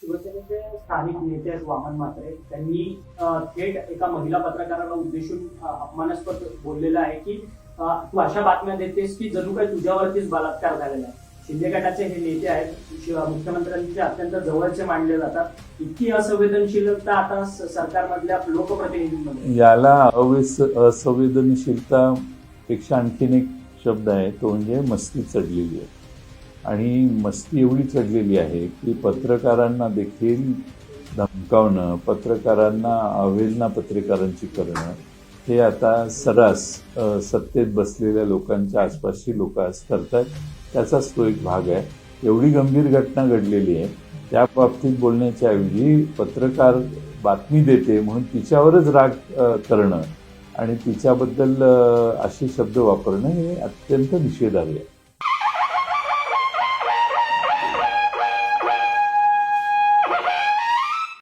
शिवसेनेचे स्थानिक नेते आहेत वामन म्हात्रे. त्यांनी थेट एका महिला पत्रकाराला उद्देशून अपमानास्पद बोललेलं आहे की तू अशा बातम्या देतेस की जणू काही तुझ्यावरतीच बलात्कार झालेला आहे. शिंदे गटाचे हे नेते आहेत मुख्यमंत्र्यांचे अत्यंत जवळचे मानले जातात. इतकी असंवेदनशीलता आता सरकारमधल्या लोकप्रतिनिधींमध्ये याला अवेस असंवेदनशीलता पेक्षा आणखीन एक शब्द आहे तो म्हणजे मस्ती चढलेली आहे. आणि मस्ती एवढी चढलेली आहे की पत्रकारांना देखील धमकावणं पत्रकारांना अवहेलना पत्रकारांची करणं हे आता सर्रास सत्तेत बसलेल्या लोकांच्या आसपासची लोक आज करतात त्याचाच तो एक भाग आहे. एवढी गंभीर घटना घडलेली आहे. त्या बाबतीत बोलण्याच्या ऐवजी पत्रकार बातमी देते म्हणून तिच्यावरच राग करणं आणि तिच्याबद्दल असे शब्द वापरणं हे अत्यंत निषेधार्ह आहे.